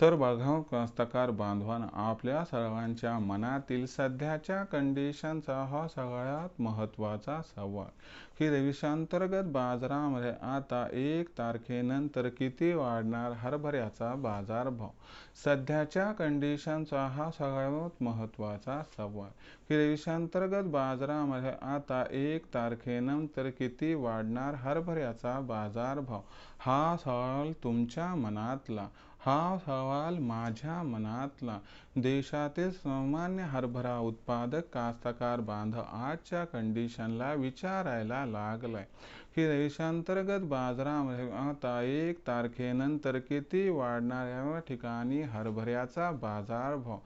तर बघा कास्तकार बांधवान आपल्या सर्वांच्या मनातील सध्याच्या कंडिशनचा हा सगळ्यात महत्त्वाचा सवाल. की रविशांतर्गत बाजारामध्ये आता एक तारखेनंतर किती वाढणार हरभऱ्याचा बाजारभाव? सध्याच्या कंडिशनचा हा सगळ्यात महत्त्वाचा सवाल. की रविशांतर्गत बाजारामध्ये आता एक तारखेनंतर किती वाढणार हरभऱ्याचा बाजारभाव? हा सवाल तुमच्या मनातला. हा सवाल माझ्या मनातला. देशातील सामान्य हरभरा उत्पादक कास्तकार बांधव आजच्या कंडिशनला विचारायला लागलाय. की देशांतर्गत बाजारामध्ये आता एक तारखेनंतर किती वाढणार या ठिकाणी हरभऱ्याचा बाजारभाव?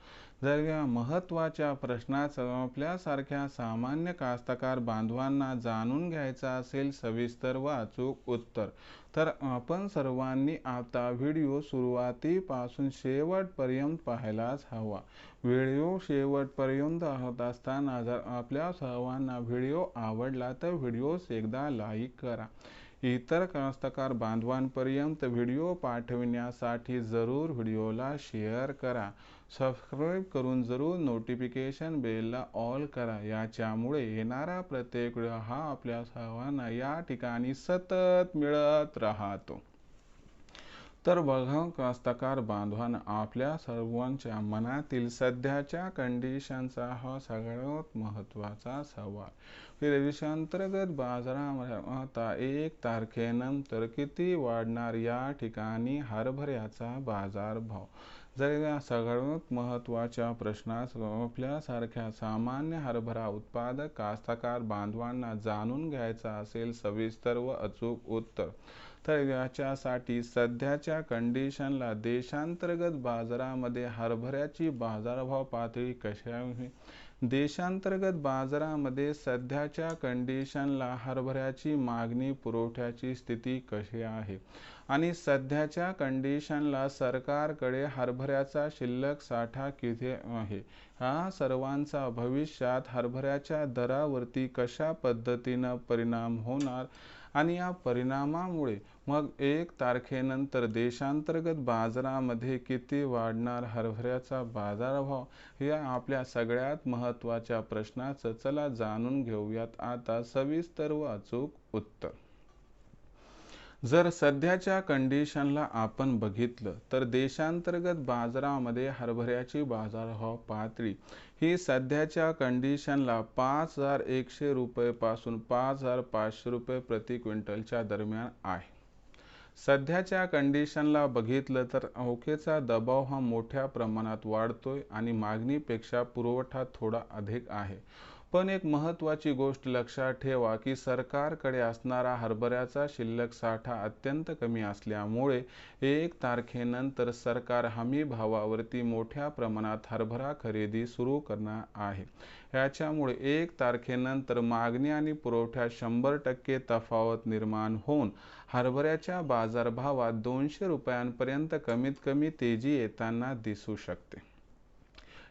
जर या महत्त्वाच्या प्रश्नाचं आपल्यासारख्या सामान्य कास्तकार बांधवांना जाणून घ्यायचा असेल सविस्तर व अचूक उत्तर तर आपण सर्वांनी आता व्हिडिओ सुरुवातीपासून शेवटपर्यंत पाहायलाच हवा. व्हिडिओ शेवटपर्यंत होत असताना जर आपल्या सर्वांना व्हिडिओ आवडला तर व्हिडिओस एकदा लाईक करा. इतर कास्तकार बांधवांपर्यंत व्हिडिओ पाठविण्यासाठी जरूर व्हिडिओला शेअर करा. सबस्क्राईब करून जरूर नोटिफिकेशन बेलला ऑल करा. याच्यामुळे येणारा प्रत्येक व्हिडिओ हा आपल्या सर्वांना या ठिकाणी सतत मिळत राहतो. तर बघा कास्तकार बांधवांना आपल्या सर्वांच्या मनातील सध्याच्या कंडिशनचा हा सगळ्यात महत्त्वाचा सवाल. देशांतर्गत बाजारामध्ये आता एक तारखेनंतर किती वाढणार या ठिकाणी हरभऱ्याचा बाजारभाव? जर या सगळ्यात महत्त्वाच्या प्रश्नास आपल्यासारख्या सामान्य हरभरा उत्पादक कास्तकार बांधवांना जाणून घ्यायचा असेल सविस्तर व अचूक उत्तर. तर याच्यासाठी सध्याच्या कंडिशनला देशांतर्गत बाजारामध्ये हरभऱ्याची बाजारभाव पातळी कशी आहे? देशांतर्गत बाजारामध्ये सध्याच्या कंडिशनला हरभऱ्याची मागणी पुरवठ्याची स्थिती कशी आहे? आणि सध्याच्या कंडिशनला सरकारकडे हरभऱ्याचा शिल्लक साठा किती आहे? हा सर्वांचा भविष्यात हरभऱ्याच्या दरावरती कशा पद्धतीनं परिणाम होणार? आणि या परिणामामुळे मग एक तारखेनंतर देशांतर्गत बाजारामध्ये किती वाढणार हरभऱ्याचा बाजारभाव या आपल्या सगळ्यात महत्त्वाच्या प्रश्नाचं चला जाणून घेऊयात. आता सविस्तर व अचूक उत्तर. जर सध्याच्या कंडिशनला आपण बघितलं तर देशांतर्गत बाजारामध्ये हरभऱ्याची बाजारभाव पातळी ही सध्याच्या कंडिशनला पाच हजार एकशे रुपयेपासून पाच हजार पाचशे रुपये प्रति क्विंटलच्या दरम्यान आहे. सध्याच्या कंडिशनला बघितलं तर अवकेचा दबाव हा मोठ्या प्रमाणात वाढतोय आणि मागणीपेक्षा पुरवठा थोडा अधिक आहे. पण एक महत्त्वाची गोष्ट लक्षात ठेवा की सरकारकडे असणारा हरभऱ्याचा शिल्लक साठा अत्यंत कमी असल्यामुळे एक तारखेनंतर सरकार हमी भावावरती मोठ्या प्रमाणात हरभरा खरेदी सुरू करणार आहे. याच्यामुळे एक तारखेनंतर मागणी आणि पुरवठ्यात शंभर टक्के तफावत निर्माण होऊन हरभऱ्याच्या बाजारभावात दोनशे रुपयांपर्यंत कमीत कमी तेजी येताना दिसू शकते.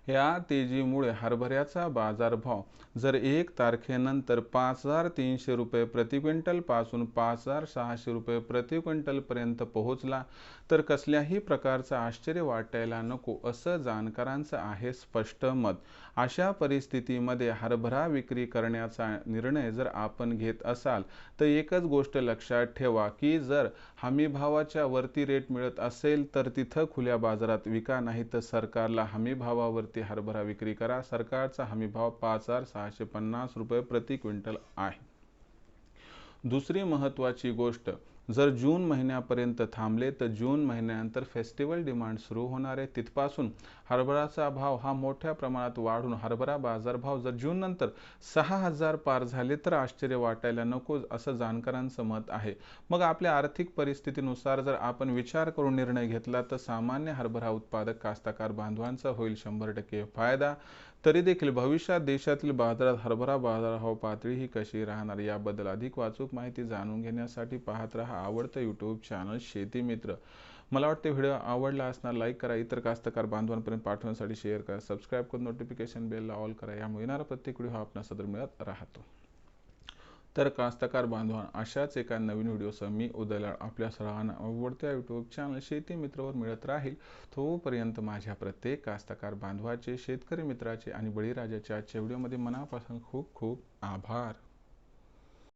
या तेजीमुळे हरभऱ्याचा बाजारभाव. जर एक तारखेनंतर पाच हजार तीनशे रुपये प्रति क्विंटलपासून पाच हजार सहाशे रुपये प्रति क्विंटलपर्यंत पोहोचला तर कसल्याही प्रकारचं आश्चर्य वाटायला नको असं जाणकारांचं आहे स्पष्ट मत. अशा परिस्थितीमध्ये हरभरा विक्री करण्याचा निर्णय जर आपण घेत असाल तर एकच गोष्ट लक्षात ठेवा की जर हमीभावाच्या वरती रेट मिळत असेल तर तिथं खुल्या बाजारात विका नाही तर सरकारला हमीभावावरती हरभरा विक्री करा. सरकारचा हमीभाव पाच हजार सहाशे पन्नास रुपये प्रति क्विंटल आहे. दुसरी महत्त्वाची गोष्ट जर जून महिन्यापर्यंत थांबले तर जून महिन्यानंतर फेस्टिवल डिमांड सुरू होणार आहे. तिथपासून हरभराचा भाव हा मोठ्या प्रमाणात वाढून हरभरा बाजारभाव जर जून नंतर सहा हजार पार झाले तर आश्चर्य वाटायला नको असं जाणकारांचं मत आहे. मग आपल्या आर्थिक परिस्थितीनुसार जर आपण विचार करून निर्णय घेतला तर सामान्य हरभरा उत्पादक कास्तकार बांधवांचा होईल शंभर टक्के फायदा. तरी देखील भविष्यात देशातील बाजारात हरभरा बाजारभाव पातळी ही कशी राहणार याबद्दल अधिक वाचूक माहिती जाणून घेण्यासाठी पाहत राहा आवडतं यूट्यूब चॅनल शेती मित्र. मला वाटते व्हिडिओ आवडला असणार लाईक करा. इतर कास्तकार बांधवांपर्यंत पाठवण्यासाठी शेअर करा. सबस्क्राईब करून नोटिफिकेशन बेलला ऑल करा. यामुळे येणारा प्रत्येक व्हिडिओ हा आपल्या सदर मिळत राहतो. तर कास्तकार बांधवान अशाच एका नवीन व्हिडिओसह मी उदयलाड आपल्या सर्वांना आवडत्या यूट्यूब चॅनल शेती मित्रवर मिळत राहील. तोपर्यंत माझ्या प्रत्येक कास्तकार बांधवाचे शेतकरी मित्राचे आणि बळीराजाच्या आजच्या व्हिडिओमध्ये मनापासून खूप खूप आभार.